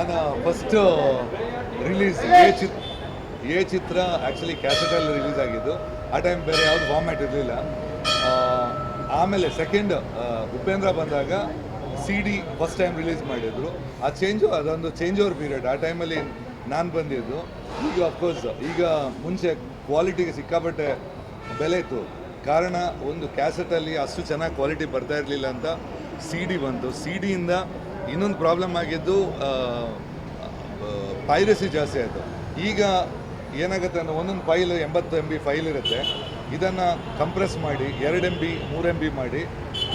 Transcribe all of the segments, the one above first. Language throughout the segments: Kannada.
ನನ್ನ ಫಸ್ಟ್ ರಿಲೀಸ್ ಎ ಚಿತ್ರ ಎ ಚಿತ್ರ ಆ್ಯಕ್ಚುಲಿ ಕ್ಯಾಸೆಟಲ್ಲಿ ರಿಲೀಸ್ ಆಗಿದ್ದು. ಆ ಟೈಮ್ ಬೇರೆ ಯಾವುದು ಫಾರ್ಮ್ಯಾಟ್ ಇರಲಿಲ್ಲ. ಆಮೇಲೆ ಸೆಕೆಂಡ್ ಉಪೇಂದ್ರ ಬಂದಾಗ C D first time release ಮಾಡಿದ್ರು. ಆ ಚೇಂಜು ಅದೊಂದು ಚೇಂಜ್ ಓವರ್ ಪೀರಿಯಡ್ ಆ ಟೈಮಲ್ಲಿ ನಾನು ಬಂದಿದ್ದು. ಈಗ ಅಫ್ಕೋರ್ಸ್ ಈಗ ಮುಂಚೆ ಕ್ವಾಲಿಟಿಗೆ ಸಿಕ್ಕಾಪಟ್ಟೆ ಬೆಲೆ ಇತ್ತು. ಕಾರಣ ಒಂದು ಕ್ಯಾಸೆಟಲ್ಲಿ ಅಷ್ಟು ಚೆನ್ನಾಗಿ ಕ್ವಾಲಿಟಿ ಬರ್ತಾ ಇರಲಿಲ್ಲ ಅಂತ ಸಿ ಡಿ ಬಂತು. ಸಿ ಡಿಯಿಂದ ಇನ್ನೊಂದು ಪ್ರಾಬ್ಲಮ್ ಆಗಿದ್ದು ಪೈರಸಿ ಜಾಸ್ತಿ ಆಯಿತು. ಈಗ ಏನಾಗುತ್ತೆ ಅಂದರೆ ಒಂದೊಂದು ಫೈಲ್ ಎಂಬತ್ತು ಎಂ ಬಿ ಫೈಲ್ ಇರುತ್ತೆ. ಇದನ್ನು ಕಂಪ್ರೆಸ್ ಮಾಡಿ, ಎರಡು ಎಂ ಬಿ ಮೂರು ಎಂ ಬಿ ಮಾಡಿ,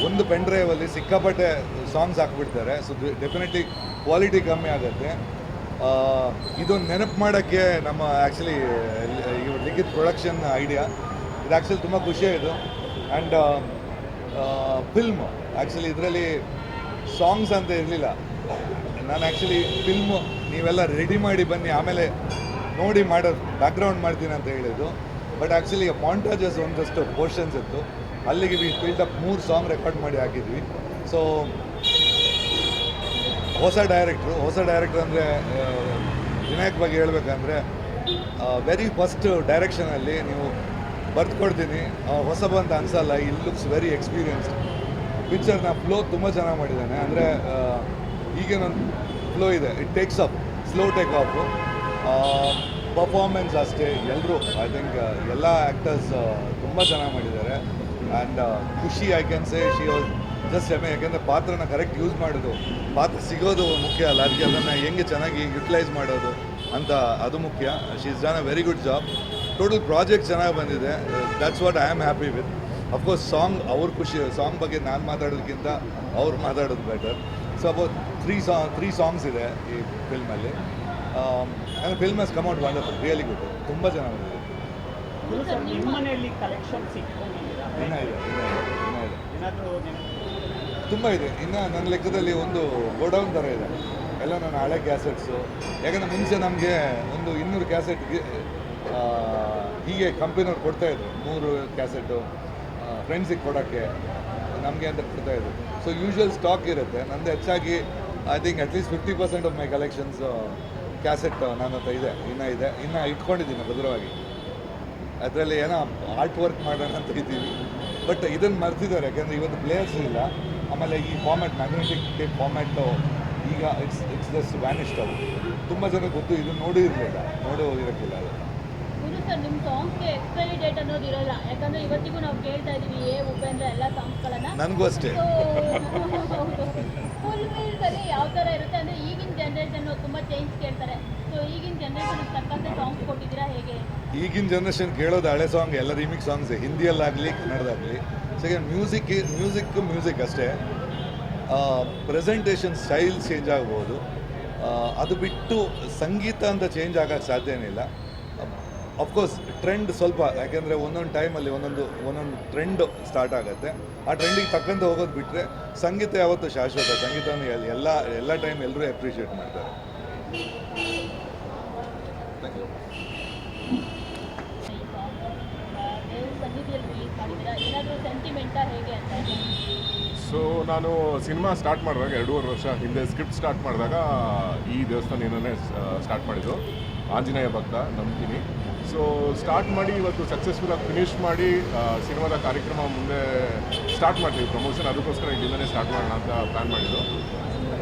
ಒಂದು ಪೆನ್ ಡ್ರೈವಲ್ಲಿ ಸಿಕ್ಕಾಪಟ್ಟೆ ಸಾಂಗ್ಸ್ ಹಾಕ್ಬಿಡ್ತಾರೆ. ಸೊ ಡೆಫಿನೆಟ್ಲಿ ಕ್ವಾಲಿಟಿ ಕಮ್ಮಿ ಆಗುತ್ತೆ. ಇದೊಂದು ನೆನಪು ಮಾಡೋಕ್ಕೆ ನಮ್ಮ ಆ್ಯಕ್ಚುಲಿ ಲಿಖಿತ್ ಪ್ರೊಡಕ್ಷನ್ ಐಡಿಯಾ ಇದು ಆ್ಯಕ್ಚುಲಿ ತುಂಬ ಖುಷಿಯಾಯಿತು ಆ್ಯಂಡ್ ಫಿಲ್ಮ್ ಆ್ಯಕ್ಚುಲಿ ಇದರಲ್ಲಿ ಸಾಂಗ್ಸ್ ಅಂತ ಇರಲಿಲ್ಲ. ನಾನು ಆ್ಯಕ್ಚುಲಿ ಫಿಲ್ಮ್ ನೀವೆಲ್ಲ ರೆಡಿ ಮಾಡಿ ಬನ್ನಿ, ಆಮೇಲೆ ನೋಡಿ ಮಾಡೋ ಬ್ಯಾಕ್ಗ್ರೌಂಡ್ ಮಾಡ್ತೀನಿ ಅಂತ ಹೇಳಿದ್ದು. ಬಟ್ ಆ್ಯಕ್ಚುಲಿ ಮಾಂಟಾಜಸ್ ಒಂದಷ್ಟು ಪೋರ್ಷನ್ಸ್ ಇತ್ತು. ಅಲ್ಲಿಗೆ ವಿ ಫಿಲ್ಡ್ ಅಪ್ ಮೂರು ಸಾಂಗ್ ರೆಕಾರ್ಡ್ ಮಾಡಿ ಹಾಕಿದ್ವಿ. ಸೊ ಹೊಸ ಡೈರೆಕ್ಟ್ರು ಹೊಸ ಡೈರೆಕ್ಟ್ರ್ ಅಂದರೆ ವಿನಾಯಕ್ ಬಗ್ಗೆ ಹೇಳಬೇಕಂದ್ರೆ ವೆರಿ ಫಸ್ಟ್ ಡೈರೆಕ್ಷನಲ್ಲಿ ನೀವು ಬರ್ತ್ಕೊಡ್ತೀನಿ ಹೊಸ ಬಂತ ಅನ್ಸಲ್ಲ ಇಲ್ ಲುಕ್ಸ್ ವೆರಿ ಎಕ್ಸ್ಪೀರಿಯನ್ಸ್ಡ್ ಪಿಕ್ಚರ್ನ ಫ್ಲೋ ತುಂಬ ಚೆನ್ನಾಗಿ ಮಾಡಿದ್ದಾನೆ. ಅಂದರೆ ಈಗೇನೊಂದು ಫ್ಲೋ ಇದೆ. It takes up slow take off performance ಅಷ್ಟೇ. ಎಲ್ಲರೂ ಐ ಥಿಂಕ್ ಎಲ್ಲ ಆ್ಯಕ್ಟರ್ಸ್ ತುಂಬ ಚೆನ್ನಾಗಿ ಮಾಡಿದ್ದಾರೆ. ಆ್ಯಂಡ್ ಖುಷಿ I can say she was just ಎಮೆ ಯಾಕೆಂದರೆ ಪಾತ್ರನ ಕರೆಕ್ಟ್ ಯೂಸ್ ಮಾಡೋದು. ಪಾತ್ರ ಸಿಗೋದು ಮುಖ್ಯ ಅಲ್ಲ. ಅದಕ್ಕೆ ಅದನ್ನು ಹೆಂಗೆ ಚೆನ್ನಾಗಿ ಯುಟಿಲೈಸ್ ಮಾಡೋದು ಅಂತ ಅದು ಮುಖ್ಯ. She is done a very good job total project ಚೆನ್ನಾಗಿ ಬಂದಿದೆ. That's what I am happy with of course song ಅವ್ರ ಖುಷಿ ಸಾಂಗ್ ಬಗ್ಗೆ ನಾನು ಮಾತಾಡೋದಕ್ಕಿಂತ ಅವ್ರು ಮಾತಾಡೋದು ಬೆಟರ್ ಸೊ ಅಬೌಟ್ ತ್ರೀ ಸಾ ತ್ರೀ ಸಾಂಗ್ಸ್ ಇದೆ ಈ ಫಿಲ್ಮಲ್ಲಿ and film has come out wonderful really good ತುಂಬ ಚೆನ್ನಾಗಿದೆ ಇನ್ನೂ ಇದೆ ಇನ್ನೂ ಇದೆ ಇದೆ ಏನಾದರೂ ತುಂಬ ಇದೆ. ಇನ್ನು ನನ್ನ ಲೆಕ್ಕದಲ್ಲಿ ಒಂದು ಗೋಡೌನ್ ಥರ ಇದೆ. ಎಲ್ಲ ನನ್ನ ಹಳೆ ಕ್ಯಾಸೆಟ್ಸು ಯಾಕಂದರೆ ಮುಂಚೆ ನಮಗೆ ಒಂದು ಇನ್ನೂರು ಕ್ಯಾಸೆಟ್ಗೆ ಹೀಗೆ ಕಂಪ್ನಿಯವ್ರು ಕೊಡ್ತಾಯಿದ್ರು ನೂರು ಕ್ಯಾಸೆಟು ಫ್ರೆಂಡ್ಸಿಗೆ ಕೊಡೋಕ್ಕೆ ನಮಗೆ ಅಂತ ಕೊಡ್ತಾಯಿದ್ರು ಸೊ ಯೂಶ್ವಲ್ ಸ್ಟಾಕ್ ಇರುತ್ತೆ. ನಂದು ಹೆಚ್ಚಾಗಿ I think at least fifty percent of my collections cassette ನನ್ನ ಹತ್ರ ಇದೆ. ಇನ್ನೂ ಇದೆ. ಇನ್ನು ಇಟ್ಕೊಂಡಿದ್ದೀನಿ, ಭದ್ರವಾಗಿ. ಅದರಲ್ಲಿ ಏನೋ ಆರ್ಟ್ ವರ್ಕ್ ಮಾಡೋಣ ಅಂತ ಇದ್ದೀವಿ. ಬಟ್ ಇದನ್ನು ಮರೆತಿದ್ದಾರೆ. ಯಾಕೆಂದರೆ ಇವತ್ತು ಪ್ಲೇಯರ್ಸ್ ಇಲ್ಲ. ಆಮೇಲೆ ಈ ಫಾರ್ಮ್ಯಾಟ್ ಮ್ಯಾಗ್ನೆಟಿಕ್ ಟೇಪ್ ಫಾರ್ಮ್ಯಾಟು ಈಗ ಇಟ್ಸ್ ಇಟ್ಸ್ ಜಸ್ಟ್ ವ್ಯಾನಿಸ್ಟ್ ಅವು ತುಂಬ ಜನ ಗೊತ್ತು, ಇದನ್ನು ನೋಡಿರಲಿಲ್ಲ ನೋಡೋ, ಇರೋಕ್ಕಿಲ್ಲ ಅದು. ಸರ್ ನಿಮ್ಮ ಸಾಂಗ್ಸ್ಗೆ ಎಕ್ಸ್ಪೈರಿ ಡೇಟ್ ಅನ್ನೋದು ಇರಲ್ಲ. ಯಾಕಂದ್ರೆ ಇವತ್ತಿಗೂ ನಾವು ಕೇಳ್ತಾ ಇದೀವಿ ಏ ಉಪೇಂದ್ರ ಎಲ್ಲ ಸಾಂಗ್ಸ್ಗಳನ್ನ ನನಗೂ ಅಷ್ಟೇ. ಫುಲ್ ಅಲ್ಲಿ ಯಾವ ಥರ ಇರುತ್ತೆ ಅಂದ್ರೆ ಈಗಿನ ಜನರೇಷನ್ ತುಂಬಾ ಚೇಂಜ್ ಕೇಳ್ತಾರೆ. ಸೊ ಈಗಿನ ಜನರೇಷನ್ ತಕ್ಕಂತೆ ಸಾಂಗ್ಸ್ ಕೊಟ್ಟಿದ್ದೀರಾ ಹೇಗೆ? ಈಗಿನ ಜನರೇಷನ್ ಕೇಳೋದು ಹಳೆ ಸಾಂಗ್ ಎಲ್ಲ ರಿಮಿಕ್ ಸಾಂಗ್ಸ್ ಹಿಂದಿಯಲ್ಲಾಗಲಿ ಕನ್ನಡದಾಗಲಿ. ಸೆಕೆಂಡ್ ಮ್ಯೂಸಿಕ್ ಮ್ಯೂಸಿಕ್ ಮ್ಯೂಸಿಕ್ ಅಷ್ಟೇ. ಪ್ರೆಸೆಂಟೇಷನ್ ಸ್ಟೈಲ್ ಚೇಂಜ್ ಆಗ್ಬೋದು. ಅದು ಬಿಟ್ಟು ಸಂಗೀತ ಅಂತ ಚೇಂಜ್ ಆಗೋಕ್ಕೆ ಸಾಧ್ಯನೇ ಇಲ್ಲ. ಅಫ್ಕೋರ್ಸ್ ಟ್ರೆಂಡ್ ಸ್ವಲ್ಪ, ಯಾಕೆಂದರೆ ಒಂದೊಂದು ಟೈಮಲ್ಲಿ ಒಂದೊಂದು ಒಂದೊಂದು ಟ್ರೆಂಡ್ ಸ್ಟಾರ್ಟ್ ಆಗುತ್ತೆ. ಆ ಟ್ರೆಂಡಿಗೆ ತಕ್ಕಂತೆ ಹೋಗೋದು ಬಿಟ್ಟರೆ ಸಂಗೀತ ಯಾವತ್ತೂ ಶಾಶ್ವತ. ಸಂಗೀತವನ್ನು ಎಲ್- ಎಲ್ಲ ಎಲ್ಲ ಟೈಮ್ ಎಲ್ಲರೂ ಅಪ್ರಿಷಿಯೇಟ್ ಮಾಡ್ತಾರೆ. ಸೊ ನಾನು ಸಿನಿಮಾ ಸ್ಟಾರ್ಟ್ ಮಾಡಿದಾಗ ಎರಡೂವರೆ ವರ್ಷ ಹಿಂದೆ ಸ್ಕ್ರಿಪ್ಟ್ ಸ್ಟಾರ್ಟ್ ಮಾಡಿದಾಗ ಈ ದೇವಸ್ಥಾನ ಏನನ್ನೇ ಸ್ಟಾರ್ಟ್ ಮಾಡಿದ್ದು. ಆಂಜನೇಯ ಭಕ್ತ ನಂಬ್ತೀನಿ ಸೊ ಸ್ಟಾರ್ಟ್ ಮಾಡಿ, ಇವತ್ತು ಸಕ್ಸಸ್ಫುಲ್ ಆಗಿ ಫಿನಿಶ್ ಮಾಡಿ ಸಿನಿಮಾದ ಕಾರ್ಯಕ್ರಮ ಮುಂದೆ ಸ್ಟಾರ್ಟ್ ಮಾಡ್ತೀವಿ. ಪ್ರಮೋಷನ್ ಅದಕ್ಕೋಸ್ಕರ ಇಲ್ಲಿಂದನೇ ಸ್ಟಾರ್ಟ್ ಮಾಡೋಣ ಅಂತ ಪ್ಲ್ಯಾನ್ ಮಾಡಿದ್ದು.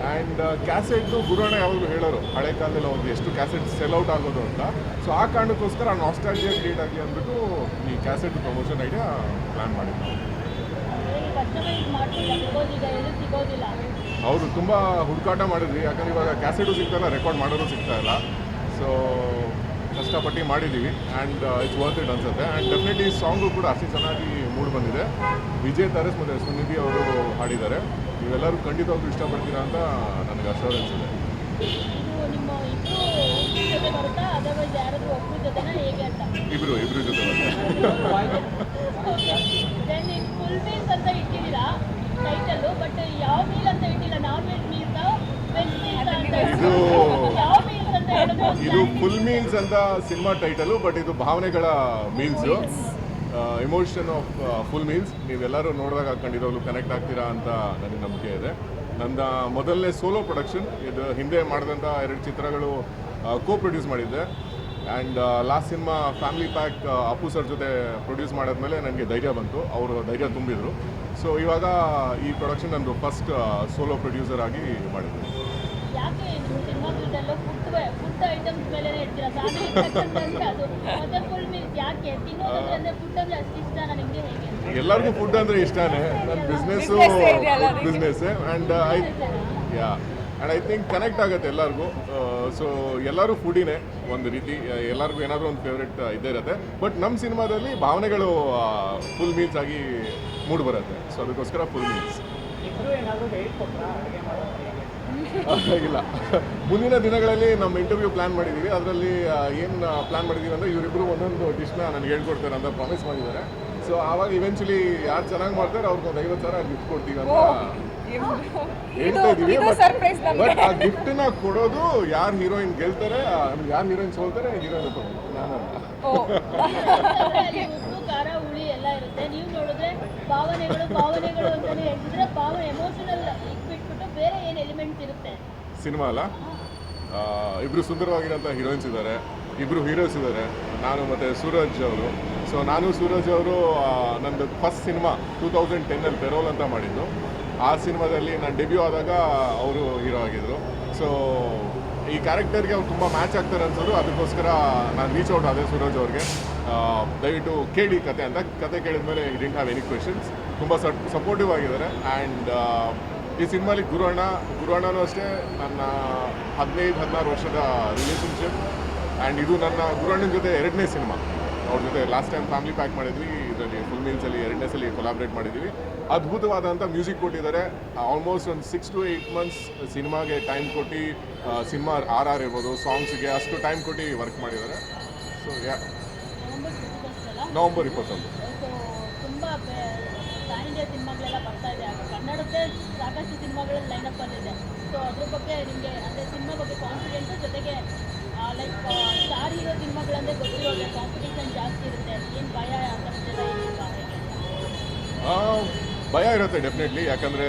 ಆ್ಯಂಡ್ ಕ್ಯಾಸೆಟ್ದು ಗುರುಣ ಯಾವಾಗಲೂ ಹೇಳೋರು, ಹಳೆ ಕಾಲದಲ್ಲಿ ಅವ್ರಿಗೆ ಎಷ್ಟು ಕ್ಯಾಸೆಟ್ ಸೆಲ್ ಔಟ್ ಆಗೋದು ಅಂತ. ಸೊ ಆ ಕಾರಣಕ್ಕೋಸ್ಕರ ನಾಸ್ಟಾಲಜಿಯಾ ಕ್ರಿಯೇಟ್ ಆಗಿ ಅಂದ್ಬಿಟ್ಟು ಈ ಕ್ಯಾಸೆಟ್ ಪ್ರಮೋಷನ್ ಐಡಿಯಾ ಪ್ಲ್ಯಾನ್ ಮಾಡಿದ್ದು. ಹೌದು, ತುಂಬ ಹುಡುಕಾಟ ಮಾಡಿದ್ವಿ. ಯಾಕಂದ್ರೆ ಇವಾಗ ಕ್ಯಾಸೆಟು ಸಿಗ್ತಾಯಿಲ್ಲ ರೆಕಾರ್ಡ್ ಮಾಡೋದು ಸಿಗ್ತಾಯಿಲ್ಲ ಸೊ ಕಷ್ಟಪಟ್ಟು ಮಾಡಿದ್ದೀವಿ. ಆ್ಯಂಡ್ ಇಟ್ಸ್ ವರ್ತ್ ಇಟ್ ಅನ್ಸುತ್ತೆ. ಆ್ಯಂಡ್ ಡೆಫಿನೆಟ್ಲಿ ಸಾಂಗು ಕೂಡ ಅಷ್ಟು ಚೆನ್ನಾಗಿ ಮೂಡ್ ಬಂದಿದೆ. ವಿಜಯ್ ತಾರಸ್ ಮತ್ತು ಸುನಿಧಿ ಅವರು ಹಾಡಿದ್ದಾರೆ. ನೀವೆಲ್ಲರೂ ಖಂಡಿತವಾಗ್ಲೂ ಇಷ್ಟಪಡ್ತೀರಾ ಅಂತ ನನಗೆ ಅಶ್ಯೂರೆನ್ಸ್ ಇದೆ. ನಿಮ್ಮ ಇಬ್ಬರು ಜೊತೆ ಇದು ಇದು- ಫುಲ್ ಮೀಲ್ಸ್ ಅಂತ ಸಿನಿಮಾ ಟೈಟಲು ಬಟ್ ಇದು ಭಾವನೆಗಳ meals emotion of full meals ನೀವೆಲ್ಲರೂ ನೋಡಿದಾಗ ಖಂಡಿತವಾಗ್ಲೂ ಕನೆಕ್ಟ್ ಆಗ್ತೀರಾ ಅಂತ ನನಗೆ ನಂಬಿಕೆ ಇದೆ. ನನ್ನ ಮೊದಲನೇ ಸೋಲೋ ಪ್ರೊಡಕ್ಷನ್ ಇದು ಹಿಂದೆ ಮಾಡಿದಂಥ ಎರಡು ಚಿತ್ರಗಳು ಕೋ ಪ್ರೊಡ್ಯೂಸ್ ಮಾಡಿದ್ದೆ. And last cinema family pack Appu sir ಜೊತೆ ಪ್ರೊಡ್ಯೂಸ್ ಮಾಡಿದ್ಮೇಲೆ ನನಗೆ ಧೈರ್ಯ ಬಂತು. ಅವರು ಧೈರ್ಯ ತುಂಬಿದರು. ಸೊ ಇವಾಗ ಈ ಪ್ರೊಡಕ್ಷನ್ ನಂದು ಫಸ್ಟ್ ಸೋಲೋ ಪ್ರೊಡ್ಯೂಸರ್ ಆಗಿ ಮಾಡಿದ್ದೆ ಯಾಕೆ ನಿಮ್ಮ ಸಿನಿಮಾಗಳದಲ್ಲೂ ಫುಡ್ ಮೇಲೆ ಅದು ಮತ್ತೆ ಫುಲ್ ಯಾಕೆ? ತಿನ್ನೋದಂದ್ರೆ ಅಂದ್ರೆ ಫುಡ್ ಅಂದ್ರೆ ಅಷ್ಟು ಇಷ್ಟ ನಿಮಗೆ ಹೇಗೆ ಎಲ್ಲರಿಗೂ ಫುಡ್ ಅಂದರೆ ಇಷ್ಟನೇ. ನನ್ನ business business and I yeah and I think connect ಆಗುತ್ತೆ ಎಲ್ಲರಿಗೂ. ಸೊ ಎಲ್ಲರೂ ಫುಡಿನೇ ಒಂದು ರೀತಿ ಎಲ್ಲರಿಗೂ ಏನಾದರೂ ಒಂದು ಫೇವ್ರೆಟ್ ಇದ್ದೇ ಇರುತ್ತೆ. ಬಟ್ ನಮ್ಮ ಸಿನಿಮಾದಲ್ಲಿ ಭಾವನೆಗಳು ಫುಲ್ ಮೀಲ್ಸ್ ಆಗಿ ಮೂಡ್ ಬರುತ್ತೆ. ಸೊ ಅದಕ್ಕೋಸ್ಕರ ಫುಲ್ ಮೀಲ್ಸ್ ಇಬ್ರು ಏನಾದರೂ ಹೇಳ್ಕೊಟ್ರಾ ಅಡುಗೆ ಮಾಡೋದು ಹೇಗೆ ಇಲ್ಲ ಮುಂದಿನ ದಿನಗಳಲ್ಲಿ ನಮ್ಮ ಇಂಟರ್ವ್ಯೂ ಪ್ಲಾನ್ ಮಾಡಿದ್ದೀವಿ ಅದರಲ್ಲಿ ಏನು ಪ್ಲಾನ್ ಮಾಡಿದ್ದೀವಿ ಅಂದರೆ ಇವರಿಬ್ಬರು ಒಂದೊಂದು ಡಿಶ್ನ ನನಗೆ ಹೇಳ್ಕೊಡ್ತಾರೆ ಅಂತ ಪ್ರಾಮಿಸ್ ಮಾಡಿದ್ದಾರೆ. ಸೊ ಆವಾಗ ಇವೆಂಚುಲಿ ಯಾರು ಚೆನ್ನಾಗಿ ಮಾಡ್ತಾರೆ ಅವ್ರಿಗೆ ಒಂದು ಐವತ್ತು ಸಾವಿರ ಗಿಫ್ಟ್ ಕೊಡ್ತೀವಿ ಅಂತ ಹೇಳ್ತಾ ಬಟ್ ಆ ಗಿಫ್ಟ್ನ ಕೊಡೋದು ಯಾರು ಹೀರೋಯಿನ್ ಗೆಲ್ತಾರೆ ಯಾರು ಹೀರೋಯಿನ್ ಸೋಲ್ತಾರೆ ಹೀರೋಯಿನ್ ನಾನು ನೀವು ನೋಡಿದ್ರೆ ಭಾವನೆಗಳು ಭಾವನೆಗಳು ಅಂತಾನೆ ಹೇಳ್ತಿದ್ರೆ ಭಾವ ಎಮೋಷನಲ್ ಬೇರೆ ಏನು ಎಲಿಮೆಂಟ್ ಇರುತ್ತೆ? ಸಿನಿಮಾ ಅಲ್ಲ? ಆ, ಇಬ್ರು ಸುಂದರವಾಗಿರೋಂಥ ಹೀರೋಯಿನ್ಸ್ ಇದ್ದಾರೆ. ಇಬ್ರು ಹೀರೋಸ್ ಇದ್ದಾರೆ. ನಾನು ಮತ್ತು ಸೂರಜ್ ಅವರು. ಸೊ ನಾನು ಸೂರಜ್ ಅವರು ನಂದು ಫಸ್ಟ್ ಸಿನಿಮಾ ಟೂ ತೌಸಂಡ್ ಟೆನ್ನಲ್ಲಿ ಪೆರೋಲ್ ಅಂತ ಮಾಡಿದ್ದು. ಆ ಸಿನಿಮಾದಲ್ಲಿ ನಾನು ಡೆಬ್ಯೂ ಆದಾಗ ಅವರು ಹೀರೋ ಆಗಿದ್ದರು ಸೊ ಈ ಕ್ಯಾರೆಕ್ಟರ್ಗೆ ಅವ್ರು ತುಂಬ ಮ್ಯಾಚ್ ಆಗ್ತಾರೆ ಅನ್ಸೋದು. ಅದಕ್ಕೋಸ್ಕರ ನಾನು ರೀಚ್ ಔಟ್ ಆದೆ ಸೂರಜ್ ಅವ್ರಿಗೆ. ದಯವಿಟ್ಟು ಕೇಳಿ ಕತೆ ಅಂತ. ಕತೆ ಕೇಳಿದ ಮೇಲೆ it didn't have any questions ತುಂಬ ಸಪೋರ್ಟಿವ್ ಆಗಿದ್ದಾರೆ. ಆ್ಯಂಡ್ ಈ ಸಿನಿಮಾಲಿ ಗುರು ಅಣ್ಣನೂ ಅಷ್ಟೇ ನನ್ನ ಹದಿನೈದು ಹದಿನಾರು ವರ್ಷದ ರಿಲೇಷನ್ಶಿಪ್ ಆ್ಯಂಡ್ ಇದು ನನ್ನ ಗುರುಣ್ಣನ ಜೊತೆ ಎರಡನೇ ಸಿನಿಮಾ. ಅವ್ರ ಜೊತೆ ಲಾಸ್ಟ್ ಟೈಮ್ ಫ್ಯಾಮಿಲಿ ಪ್ಯಾಕ್ ಮಾಡಿದ್ವಿ ಇದರಲ್ಲಿ ಫುಲ್ ಮೀಲ್ಸಲ್ಲಿ ಎರಡನೇ ಸಲ ಕೊಲಾಬ್ರೇಟ್ ಮಾಡಿದ್ವಿ. ಅದ್ಭುತವಾದಂಥ ಮ್ಯೂಸಿಕ್ ಕೊಟ್ಟಿದ್ದಾರೆ. ಆಲ್ಮೋಸ್ಟ್ ಒಂದು ಸಿಕ್ಸ್ ಟು ಏಯ್ಟ್ ಮಂತ್ಸ್ ಸಿನಿಮಾಗೆ ಟೈಮ್ ಕೊಟ್ಟು ಸಿನಿಮಾ ಆರ್ ಆರ್ ಇರ್ಬೋದು ಸಾಂಗ್ಸ್ಗೆ ಅಷ್ಟು ಟೈಮ್ ಕೊಟ್ಟು ವರ್ಕ್ ಮಾಡಿದ್ದಾರೆ. ಸೊ ಯಾ ನವಂಬರ್ ಇಪ್ಪತ್ತೊಂದು ಸಿನಿಮಾಗಳೆಲ್ಲ ಬರ್ತಾ ಇದೆ. ಆಗ ಕನ್ನಡದ್ದೇ ಸಾಕಷ್ಟು ಸಿನಿಮಾಗಳಲ್ಲಿ ಲೈನಪ್ ಬಂದಿದೆ ಸೊ ಅದ್ರ ಬಗ್ಗೆ ನಿಮಗೆ, ಅಂದರೆ ಸಿನಿಮಾ ಬಗ್ಗೆ ಕಾನ್ಫಿಡೆನ್ಸ್ ಜೊತೆಗೆ ಲೈಕ್ ಸ್ಟಾರ್ ಹೀರೋ ಸಿನಿಮಾಗಳಂದ್ರೆ ಗೊತ್ತಿರೋದೆ ಕಾಂಪಿಟೇಷನ್ ಜಾಸ್ತಿ ಇರುತ್ತೆ. ಏನು ಭಯ ಅಂತ ಭಯ ಇರುತ್ತೆ ಡೆಫಿನೆಟ್ಲಿ ಯಾಕಂದರೆ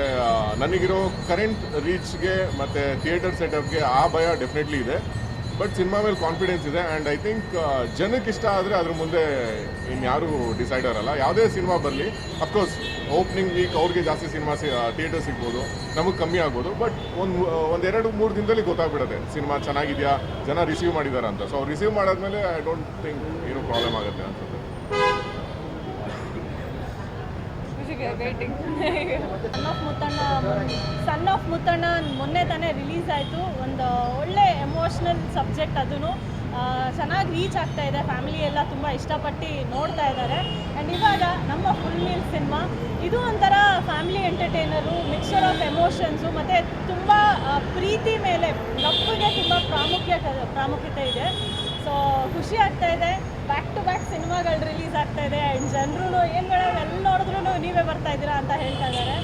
ನನಗಿರೋ ಕರೆಂಟ್ ರೀಚ್ಗೆ ಮತ್ತು ಥಿಯೇಟರ್ ಸೆಟಪ್ಗೆ ಆ ಭಯ ಡೆಫಿನೆಟ್ಲಿ ಇದೆ. ಬಟ್ ಸಿನಿಮಾ ಮೇಲೆ ಕಾನ್ಫಿಡೆನ್ಸ್ ಇದೆ. ಆ್ಯಂಡ್ ಐ ಥಿಂಕ್ ಜನಕ್ಕೆ ಇಷ್ಟ ಆದರೆ ಅದ್ರ ಮುಂದೆ ಇನ್ಯಾರೂ ಡಿಸೈಡರ್ ಅಲ್ಲ ಯಾವುದೇ ಸಿನಿಮಾ ಬರಲಿ ಅಫ್ಕೋರ್ಸ್ ಓಪನಿಂಗ್ ವೀಕ್ ಅವ್ರಿಗೆ ಜಾಸ್ತಿ ಸಿನಿಮಾ ಥಿಯೇಟರ್ ಸಿಗ್ಬೋದು, ನಮಗೆ ಕಮ್ಮಿ ಆಗ್ಬೋದು ಬಟ್ ಒಂದು ಒಂದೆರಡು, ಮೂರು ದಿನದಲ್ಲಿ ಗೊತ್ತಾಗ್ಬಿಡುತ್ತೆ ಸಿನಿಮಾ ಚೆನ್ನಾಗಿದೆಯಾ, ಜನ ರಿಸೀವ್ ಮಾಡಿದ್ದಾರೆ ಅಂತ. ಸೊ ರಿಸೀವ್ ಮಾಡಾದ್ಮೇಲೆ ಐ ಡೋಂಟ್ ಥಿಂಕ್ ಏನು ಪ್ರಾಬ್ಲಮ್ ಆಗುತ್ತೆ waiting son of Muttanna son of Muttanna ಮೊನ್ನೆ ತಾನೇ ರಿಲೀಸ್ ಆಯಿತು. ಒಂದು ಒಳ್ಳೆ ಎಮೋಷ್ನಲ್ ಸಬ್ಜೆಕ್ಟ್ ಅದೂ ಚೆನ್ನಾಗಿ ರೀಚ್ ಆಗ್ತಾ ಇದೆ. ಫ್ಯಾಮಿಲಿ ಎಲ್ಲ ತುಂಬ ಇಷ್ಟಪಟ್ಟು ನೋಡ್ತಾ ಇದ್ದಾರೆ. ಆ್ಯಂಡ್ ಇವಾಗ ನಮ್ಮ ಫುಲ್ ಮೀಲ್ ಸಿನಿಮಾ ಇದು ಒಂಥರ family entertainer mixer of emotions ಮತ್ತು ತುಂಬ ಪ್ರೀತಿ ಮೇಲೆ ನಪ್ಪಗೆ ತುಂಬ ಪ್ರಾಮುಖ್ಯ, ಪ್ರಾಮುಖ್ಯತೆ ಇದೆ. ಸೊ ಖುಷಿ ಆಗ್ತಾ ಇದೆ. ಬ್ಯಾಕ್ ಟು ಬ್ಯಾಕ್ ಸಿನಿಮಾಗಳು ರಿಲೀಸ್ ಆಗ್ತಾ ಇದೆ. ಆ್ಯಂಡ್ ಜನರು ಏನು ಮೇಡಮ್ ಎಲ್ಲಿ ನೋಡಿದ್ರು ನೀವೇ ಬರ್ತಾ ಇದ್ದೀರಾ ಅಂತ ಹೇಳ್ತಾ ಇದ್ದಾರೆ.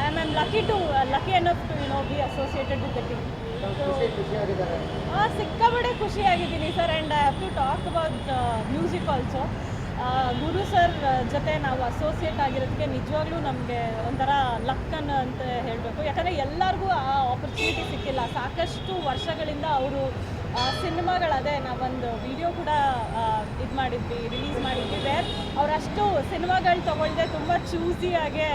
I am lucky to lucky enough to you know be associated with the team ಸಿಕ್ಕಾಬಡೆ ಖುಷಿಯಾಗಿದ್ದೀನಿ sir and I have to talk about music also Guru sir ಜೊತೆ ನಾವು ಅಸೋಸಿಯೇಟ್ ಆಗಿರೋದಕ್ಕೆ ನಿಜವಾಗ್ಲೂ ನಮಗೆ ಒಂಥರ ಲಕ್ ಅನ್ನ ಅಂತ ಹೇಳಬೇಕು. ಯಾಕಂದರೆ ಎಲ್ಲರಿಗೂ ಆ ಆಪರ್ಚುನಿಟಿ ಸಿಕ್ಕಿಲ್ಲ. ಸಾಕಷ್ಟು ವರ್ಷಗಳಿಂದ ಅವರು ಸಿನಿಮಾಗಳದೇ ನಾವೊಂದು ವಿಡಿಯೋ ಕೂಡ ಇದು ಮಾಡಿದ್ವಿ ರಿಲೀಸ್ ಮಾಡಿದ್ವಿ ವೇರ್ ಅವರಷ್ಟು ಸಿನಿಮಾಗಳು ತೊಗೊಳ್ದೆ ತುಂಬ ಚೂಸಿಯಾಗೆ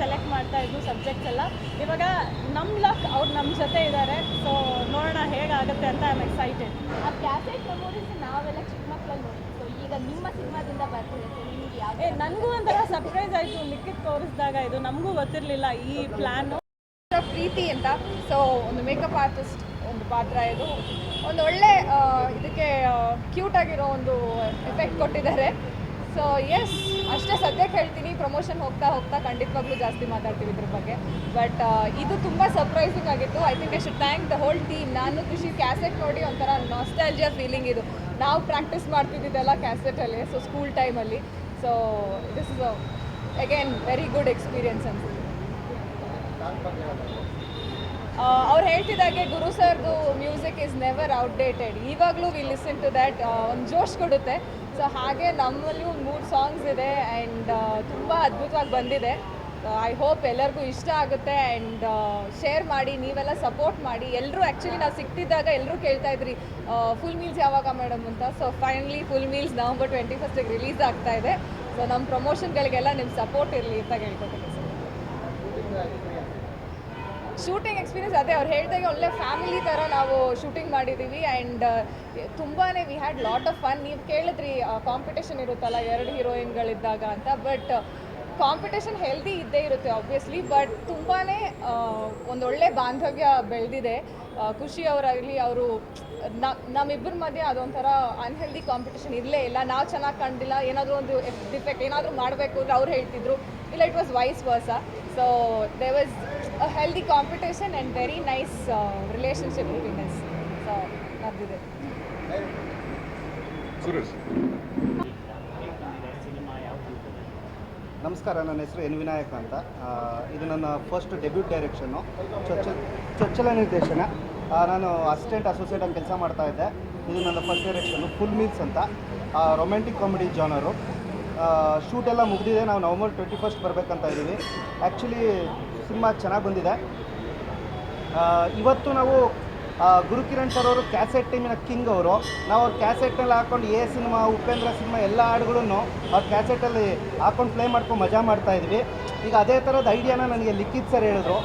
ಸೆಲೆಕ್ಟ್ ಮಾಡ್ತಾ ಇದ್ವು ಸಬ್ಜೆಕ್ಟ್ಸ್ ಎಲ್ಲ. ಇವಾಗ ನಮ್ಮ ಲಕ್ ಅವ್ರು ನಮ್ಮ ಜೊತೆ ಇದ್ದಾರೆ ಸೊ ನೋಡೋಣ ಹೇಗಾಗುತ್ತೆ ಅಂತ ಐ ಆಮ್ ಎಕ್ಸೈಟೆಡ್ ಆ ಕ್ಯಾಸೆಟ್ ಮೆಮೊರೀಸ್ ನಾವೆಲ್ಲ ಚಿಕ್ಕ ಮಕ್ಕಳಲ್ಲಿ ನೋಡಿದ್ವಿ. ಸೊ ಈಗ ನಿಮ್ಮ ಸಿನಿಮಾದಿಂದ ಬರ್ತಿದೆ ಸೊ ನಿಮ್ಗೆ ಯಾವ ಏ ನನಗೂ ಒಂಥರ ಸರ್ಪ್ರೈಸ್ ಆಯಿತು. ಲಿಖಿತ್ ತೋರಿಸಿದಾಗ ಇದು ನಮಗೂ ಗೊತ್ತಿರಲಿಲ್ಲ ಈ ಪ್ಲ್ಯಾನು ಪ್ರೀತಿ ಅಂತ ಸೊ ಒಂದು ಮೇಕಪ್ ಆರ್ಟಿಸ್ಟ್ ಒಂದು ಪಾತ್ರ ಇದು. ಒಂದು ಒಳ್ಳೆ ಇದಕ್ಕೆ ಕ್ಯೂಟ್ ಆಗಿರೋ ಒಂದು ಎಫೆಕ್ಟ್ ಕೊಟ್ಟಿದ್ದಾರೆ. ಸೊ ಎಸ್ ಅಷ್ಟೇ ಸದ್ಯಕ್ಕೆ ಹೇಳ್ತೀನಿ ಪ್ರಮೋಷನ್ ಹೋಗ್ತಾ ಹೋಗ್ತಾ ಖಂಡಿತವಾಗ್ಲೂ ಜಾಸ್ತಿ ಮಾತಾಡ್ತೀವಿ ಇದ್ರ ಬಗ್ಗೆ. ಬಟ್ ಇದು ತುಂಬ ಸರ್ಪ್ರೈಸಿಂಗ್ ಆಗಿತ್ತು. I think I should thank the whole team ನಾನು ಖುಷಿ ಕ್ಯಾಸೆಟ್ ನೋಡಿ ಒಂಥರ ನಾಸ್ಟಾಲ್ಜಿಯಾ ಫೀಲಿಂಗ್ ಇದು. ನಾವು ಪ್ರಾಕ್ಟೀಸ್ ಮಾಡ್ತಿದ್ದಿದ್ದೆಲ್ಲ ಕ್ಯಾಸೆಟಲ್ಲಿ ಸೊ ಸ್ಕೂಲ್ ಟೈಮಲ್ಲಿ so this is again very good experience ಅನ್ಸುತ್ತೆ. ಅವ್ರು ಹೇಳ್ತಿದ್ದಾಗೆ ಗುರು ಸರ್ದು ಮ್ಯೂಸಿಕ್ ಇಸ್ ನೆವರ್ ಔಟ್ಡೇಟೆಡ್ ಇವಾಗಲೂ ವಿ ಲಿಸನ್ ಟು ದ್ಯಾಟ್ ಒಂದು ಜೋಶ್ ಕೊಡುತ್ತೆ. ಸೊ ಹಾಗೆ ನಮ್ಮಲ್ಲಿ ಒಂದು ಮೂರು ಸಾಂಗ್ಸ್ ಇದೆ ಆ್ಯಂಡ್ ತುಂಬ ಅದ್ಭುತವಾಗಿ ಬಂದಿದೆ. ಐ ಹೋಪ್ ಎಲ್ಲರಿಗೂ ಇಷ್ಟ ಆಗುತ್ತೆ ಆ್ಯಂಡ್ ಶೇರ್ ಮಾಡಿ, ನೀವೆಲ್ಲ ಸಪೋರ್ಟ್ ಮಾಡಿ. ಎಲ್ಲರೂ ಆ್ಯಕ್ಚುಲಿ ನಾವು ಸಿಕ್ತಿದ್ದಾಗ ಎಲ್ಲರೂ ಕೇಳ್ತಾ ಇದ್ರಿ ಫುಲ್ ಮೀಲ್ಸ್ ಯಾವಾಗ ಮೇಡಮ್ ಅಂತ? So finally full meals November twenty ಫಸ್ಟಿಗೆ ರಿಲೀಸ್ ಆಗ್ತಾ ಇದೆ. ಸೊ ನಮ್ಮ ಪ್ರಮೋಷನ್ಗಳಿಗೆಲ್ಲ ನಿಮ್ಮ ಸಪೋರ್ಟ್ ಇರಲಿ ಅಂತ ಕೇಳ್ಕೊತೀನಿ ಸರ್ ಶೂಟಿಂಗ್ ಎಕ್ಸ್ಪೀರಿಯನ್ಸ್ ಅದೇ ಅವ್ರು ಹೇಳ್ದಾಗೆ ಒಳ್ಳೆ ಫ್ಯಾಮಿಲಿ ಥರ ನಾವು ಶೂಟಿಂಗ್ ಮಾಡಿದ್ದೀವಿ ಆ್ಯಂಡ್ ತುಂಬಾ we had lot of fun ನೀವು ಕೇಳಿದ್ರಿ ಕಾಂಪಿಟೇಷನ್ ಇರುತ್ತಲ್ಲ ಎರಡು ಹೀರೋಯಿನ್ಗಳಿದ್ದಾಗ ಅಂತ ಬಟ್ ಕಾಂಪಿಟೇಷನ್ ಹೆಲ್ದಿ ಇದ್ದೇ ಇರುತ್ತೆ ಆಬ್ವಿಯಸ್ಲಿ ಬಟ್ ತುಂಬಾ ಒಂದೊಳ್ಳೆ ಬಾಂಧವ್ಯ ಬೆಳೆದಿದೆ. ಖುಷಿ ಅವರಾಗಲಿ ಅವರು ನಮ್ಮಿಬ್ಬರ ಮಧ್ಯೆ ಅದೊಂಥರ ಅನ್ಹೆಲ್ದಿ ಕಾಂಪಿಟೇಷನ್ ಇರಲೇ ಇಲ್ಲ. ನಾವು ಚೆನ್ನಾಗಿ ಕಂಡಿಲ್ಲ ಏನಾದರೂ ಒಂದು ಡಿಫೆಕ್ಟ್ ಏನಾದರೂ ಮಾಡಬೇಕು ಅಂದರೆ ಅವ್ರು ಹೇಳ್ತಿದ್ರು. ಇಲ್ಲ it was vice versa so they was a healthy competition and very nice relationship between us so ನಡೆದಿದೆ ಸುರೇಶ್. ನಮಸ್ಕಾರ ನನ್ನ ಹೆಸರು ಎನ್ ವಿನಾಯಕ ಅಂತ. ಆ, ಇದು ನನ್ನ ಫಸ್ಟ್ ಡೆಬ್ಯೂಟ್ ಡೈರೆಕ್ಷನ್ನು ಚೊಚ್ಚ ಚೊಚ್ಚಲ ನಿರ್ದೇಶನ. ಆ, ನಾನು ಅಸಿಸ್ಟೆಂಟ್ ಅಸೋಸಿಯೇಟ್ ಆಗಿ ಕೆಲಸ ಮಾಡ್ತಾ ಇದ್ದೆ. ಇದು ನನ್ನ ಫಸ್ಟ್ ಡೈರೆಕ್ಷನ್ನು ಫುಲ್ ಮೀಲ್ಸ್ ಅಂತ. ರೊಮ್ಯಾಂಟಿಕ್ ಕಾಮಿಡಿ ಜಾನರು ಶೂಟ್ ಎಲ್ಲ ಮುಗಿದಿದೆ. ನಾವು ನವಂಬರ್ ಟ್ವೆಂಟಿ ಫಸ್ಟ್ ಬರಬೇಕಂತ ಇದ್ದೀವಿ. ಆ್ಯಕ್ಚುಲಿ ಸಿನಿಮಾ ಚೆನ್ನಾಗಿ ಬಂದಿದೆ. ಇವತ್ತು ನಾವು ಗುರುಕಿರಣ್ ಸರ್ ಅವರು ಕ್ಯಾಸೆಟ್ ಟೀಮಿನ ಕಿಂಗ್ ಅವರು. ನಾವು ಅವ್ರ ಕ್ಯಾಸೆಟ್ನಲ್ಲಿ ಹಾಕೊಂಡು ಎ ಸಿನಿಮಾ, ಉಪೇಂದ್ರ ಸಿನಿಮಾ ಎಲ್ಲ ಹಾಡುಗಳನ್ನು ಅವ್ರ ಕ್ಯಾಸೆಟಲ್ಲಿ ಹಾಕೊಂಡು ಪ್ಲೇ ಮಾಡ್ಕೊಂಡು ಮಜಾ ಮಾಡ್ತಾ ಇದ್ವಿ. ಈಗ ಅದೇ ಥರದ ಐಡಿಯಾನ ನನಗೆ ಲಿಖಿತ್ ಸರ್ ಹೇಳಿದ್ರು.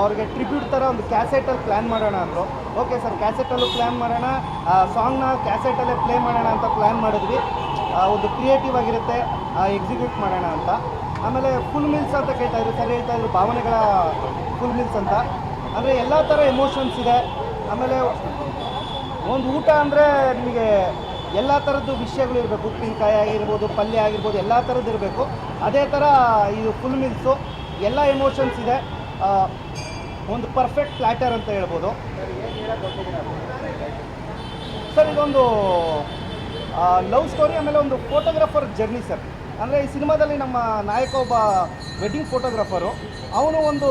ಅವ್ರಿಗೆ ಟ್ರಿಬ್ಯೂಟ್ ಥರ ಒಂದು ಕ್ಯಾಸೆಟಲ್ಲಿ ಪ್ಲ್ಯಾನ್ ಮಾಡೋಣ ಅಂದರು. ಓಕೆ ಸರ್ ಕ್ಯಾಸೆಟಲ್ಲೂ ಪ್ಲ್ಯಾನ್ ಮಾಡೋಣ. ಸಾಂಗ್ನ ಕ್ಯಾಸೆಟಲ್ಲೇ ಪ್ಲೇ ಮಾಡೋಣ ಅಂತ ಪ್ಲ್ಯಾನ್ ಮಾಡಿದ್ವಿ. ಒಂದು ಕ್ರಿಯೇಟಿವ್ ಆಗಿರುತ್ತೆ ಎಕ್ಸಿಕ್ಯೂಟ್ ಮಾಡೋಣ ಅಂತ. ಆಮೇಲೆ ಫುಲ್ ಮಿಲ್ಸ್ ಅಂತ ಕೇಳ್ತಾ ಇದ್ರು, ಸರ್ ಹೇಳ್ತಾ ಇದ್ರು, ಭಾವನೆಗಳ ಫುಲ್ ಮಿಲ್ಸ್ ಅಂತ. ಅಂದರೆ ಎಲ್ಲ ಥರ ಎಮೋಷನ್ಸ್ ಇದೆ. ಆಮೇಲೆ ಒಂದು ಊಟ ಅಂದರೆ ನಿಮಗೆ ಎಲ್ಲ ಥರದ್ದು ವಿಷಯಗಳು ಇರಬೇಕು. ಉಪ್ಪಿನಕಾಯಿ ಆಗಿರ್ಬೋದು, ಪಲ್ಯ ಆಗಿರ್ಬೋದು, ಎಲ್ಲ ಥರದ್ದು ಇರಬೇಕು. ಅದೇ ಥರ ಇದು ಫುಲ್ ಮಿಲ್ಸು ಎಲ್ಲ ಎಮೋಷನ್ಸ್ ಇದೆ. ಒಂದು ಪರ್ಫೆಕ್ಟ್ ಫ್ಲ್ಯಾಟರ್ ಅಂತ ಹೇಳ್ಬೋದು. ಸರ್, ಇದೊಂದು ಲವ್ ಸ್ಟೋರಿ ಆಮೇಲೆ ಒಂದು ಫೋಟೋಗ್ರಾಫರ್ ಜರ್ನಿ ಸರ್. ಅಂದರೆ ಈ ಸಿನಿಮಾದಲ್ಲಿ ನಮ್ಮ ನಾಯಕ ಒಬ್ಬ ವೆಡ್ಡಿಂಗ್ ಫೋಟೋಗ್ರಾಫರು ಅವನು ಒಂದು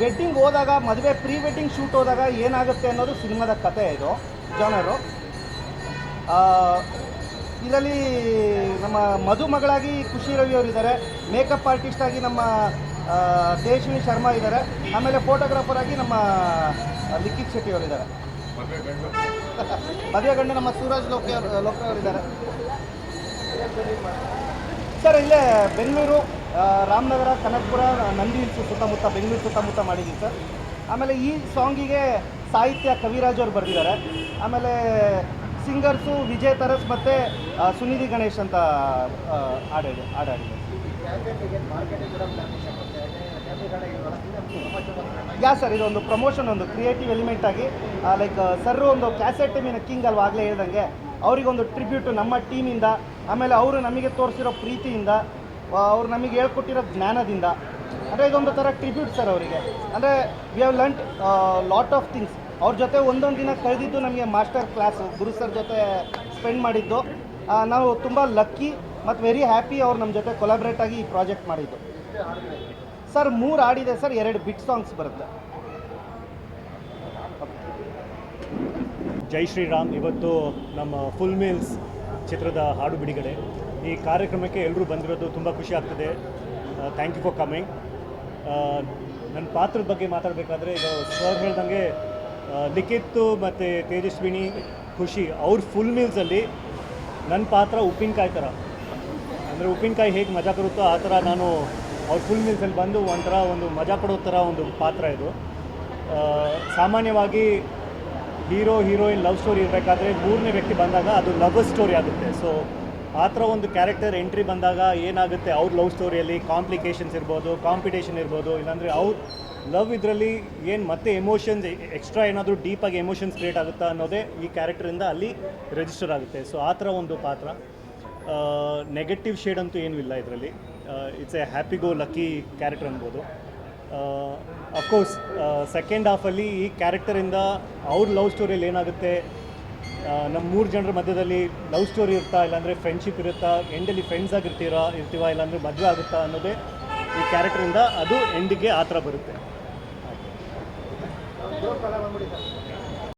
ವೆಡ್ಡಿಂಗ್ ಹೋದಾಗ ಮದುವೆ ಪ್ರೀ ವೆಡ್ಡಿಂಗ್ ಶೂಟ್ ಹೋದಾಗ ಏನಾಗುತ್ತೆ ಅನ್ನೋದು ಸಿನಿಮಾದ ಕತೆ ಇದು ಜಾನರು. ಇದರಲ್ಲಿ ನಮ್ಮ ಮದುಮಗಳಾಗಿ ಖುಷಿ ರವಿ ಅವರು ಇದ್ದಾರೆ ಮೇಕಪ್ ಆರ್ಟಿಸ್ಟ್ ಆಗಿ ನಮ್ಮ ತೇಜಸ್ವಿನಿ ಶರ್ಮಾ ಇದ್ದಾರೆ ಆಮೇಲೆ ಫೋಟೋಗ್ರಾಫರ್ ಆಗಿ ನಮ್ಮ ಲಿಖಿತ್ ಶೆಟ್ಟಿ ಅವರಿದ್ದಾರೆ ಮದುವೆ ಗಂಡು. ಮದುವೆ ಗಂಡು ನಮ್ಮ ಸೂರಜ್ ಲೋಕೆ ಅವರು ಲೋಕೆ ಅವರಿದ್ದಾರೆ ಸರ್, ಇಲ್ಲೇ ಬೆಂಗಳೂರು ರಾಮನಗರ, ಕನಕಪುರ, ನಂದಿ ಹಿಲ್ಸ್ ಸುತ್ತಮುತ್ತ, ಬೆಂಗಳೂರು ಸುತ್ತಮುತ್ತ ಮಾಡಿದ್ದೀವಿ ಸರ್. ಆಮೇಲೆ ಈ ಸಾಂಗಿಗೆ ಸಾಹಿತ್ಯ ಕವಿರಾಜ್ ಅವರು ಬರೆದಿದ್ದಾರೆ. ಆಮೇಲೆ ಸಿಂಗರ್ಸು ವಿಜಯ್ ತರಸ್ ಮತ್ತು ಸುನಿಧಿ ಗಣೇಶ್ ಅಂತ ಹಾಡಾಡಿ ಹಾಡಾಡಿದೆ ಯಾ ಸರ್, ಇದೊಂದು ಪ್ರಮೋಷನ್ ಒಂದು ಕ್ರಿಯೇಟಿವ್ ಎಲಿಮೆಂಟ್ ಆಗಿ ಲೈಕ್ ಸರ್ ಒಂದು ಕ್ಯಾಸೆಟ್ ಟೀಮಿನ ಕಿಂಗ್ ಅಲ್ವಾ ಆಗಲೇ ಹೇಳ್ದಂಗೆ, ಅವರಿಗೊಂದು ಟ್ರಿಬ್ಯೂಟ್ ನಮ್ಮ ಟೀಮಿಂದ ಆಮೇಲೆ ಅವರು ನಮಗೆ ತೋರಿಸಿರೋ ಪ್ರೀತಿಯಿಂದ ಅವ್ರು ನಮಗೆ ಹೇಳ್ಕೊಟ್ಟಿರೋ ಜ್ಞಾನದಿಂದ. ಅಂದರೆ ಇದೊಂದು ಥರ ಟ್ರಿಬ್ಯೂಟ್ ಸರ್ ಅವರಿಗೆ. ಅಂದರೆ we have learn lot of things ಅವ್ರ ಜೊತೆ ಒಂದೊಂದು ದಿನ ಕಳೆದಿದ್ದು ನಮಗೆ ಮಾಸ್ಟರ್ ಕ್ಲಾಸು ಗುರು ಸರ್ ಜೊತೆ ಸ್ಪೆಂಡ್ ಮಾಡಿದ್ದು. ನಾವು ತುಂಬ ಲಕ್ಕಿ ಮತ್ತು ವೆರಿ ಹ್ಯಾಪಿ ಅವ್ರು ನಮ್ಮ ಜೊತೆ ಕೊಲಾಬ್ರೇಟ್ ಆಗಿ ಈ ಪ್ರಾಜೆಕ್ಟ್ ಮಾಡಿದ್ದು. ಸರ್ ಮೂರು ಹಾಡಿದೆ ಸರ್ ಎರಡು ಬಿಟ್ ಸಾಂಗ್ಸ್ ಬರುತ್ತೆ. ಜೈ ಶ್ರೀರಾಮ್, ಇವತ್ತು ನಮ್ಮ ಫುಲ್ ಮೀಲ್ಸ್ ಚಿತ್ರದ ಹಾಡು ಬಿಡುಗಡೆ ಈ ಕಾರ್ಯಕ್ರಮಕ್ಕೆ ಎಲ್ಲರೂ ಬಂದಿರೋದು ತುಂಬ ಖುಷಿ ಆಗ್ತದೆ. ಥ್ಯಾಂಕ್ ಯು ಫಾರ್ ಕಮಿಂಗ್ ನನ್ನ ಪಾತ್ರದ ಬಗ್ಗೆ ಮಾತಾಡಬೇಕಾದ್ರೆ ಈಗ ಸರ್ ಹೇಳ್ದಂಗೆ ಲಿಖಿತ್ ಮತ್ತು ತೇಜಸ್ವಿನಿ ಖುಷಿ, ಅವ್ರ ಫುಲ್ ಮೀಲ್ಸಲ್ಲಿ ನನ್ನ ಪಾತ್ರ ಉಪ್ಪಿನಕಾಯಿ ಥರ ಅಂದರೆ ಉಪ್ಪಿನಕಾಯಿ ಹೇಗೆ ಮಜಾ ಬರುತ್ತೋ ಆ ಥರ ನಾನು ಅವ್ರ ಫುಲ್ ಮೀಲ್ಸಲ್ಲಿ ಬಂದು ಒಂಥರ ಒಂದು ಮಜಾ ಕೊಡೋ ಥರ ಒಂದು ಪಾತ್ರ ಇದು. ಸಾಮಾನ್ಯವಾಗಿ ಹೀರೋ, ಹೀರೋಯಿನ್ ಲವ್ ಸ್ಟೋರಿ ಇರಬೇಕಾದ್ರೆ ಮೂರನೇ ವ್ಯಕ್ತಿ ಬಂದಾಗ ಅದು ಲವ್ ಸ್ಟೋರಿ ಆಗುತ್ತೆ. ಸೊ ಆ ಥರ ಒಂದು ಕ್ಯಾರೆಕ್ಟರ್ ಎಂಟ್ರಿ ಬಂದಾಗ ಏನಾಗುತ್ತೆ? ಅವ್ರ ಲವ್ ಸ್ಟೋರಿಯಲ್ಲಿ ಕಾಂಪ್ಲಿಕೇಶನ್ಸ್ ಇರ್ಬೋದು ಕಾಂಪಿಟೇಷನ್ ಇರ್ಬೋದು, ಇಲ್ಲಾಂದರೆ ಅವ್ರ ಲವ್ ಇದರಲ್ಲಿ ಏನು ಮತ್ತೆ ಎಮೋಷನ್ಸ್ ಎಕ್ಸ್ಟ್ರಾ ಏನಾದರೂ ಡೀಪಾಗಿ ಎಮೋಷನ್ಸ್ ಕ್ರಿಯೇಟ್ ಆಗುತ್ತಾ ಅನ್ನೋದೇ ಈ ಕ್ಯಾರೆಕ್ಟರಿಂದ ಅಲ್ಲಿ ರಿಜಿಸ್ಟರ್ ಆಗುತ್ತೆ. ಸೊ ಆ ಥರ ಒಂದು ಪಾತ್ರ. ನೆಗೆಟಿವ್ ಶೇಡ್ ಅಂತೂ ಏನೂ ಇಲ್ಲ ಇದರಲ್ಲಿ. It's a happy go lucky character ಅನ್ಬೋದು ಅಫ್ಕೋರ್ಸ್ ಸೆಕೆಂಡ್ ಹಾಫಲ್ಲಿ ಈ ಕ್ಯಾರೆಕ್ಟರಿಂದ ಅವ್ರ ಲವ್ ಸ್ಟೋರಿಯಲ್ಲಿ ಏನಾಗುತ್ತೆ? ನಮ್ಮ ಮೂರು ಜನರ ಮಧ್ಯದಲ್ಲಿ ಲವ್ ಸ್ಟೋರಿ ಇರ್ತಾ ಇಲ್ಲಾಂದರೆ ಫ್ರೆಂಡ್ಶಿಪ್ ಇರುತ್ತಾ? ಎಂಡಲ್ಲಿ ಫ್ರೆಂಡ್ಸ್ ಆಗಿರ್ತೀರಾ, ಇರ್ತೀವಾ ಇಲ್ಲಾಂದರೆ ಮದುವೆ ಆಗುತ್ತಾ ಅನ್ನೋದೇ ಈ ಕ್ಯಾರೆಕ್ಟರಿಂದ ಅದು ಎಂಡಿಗೆ ಆ ಥರ ಬರುತ್ತೆ.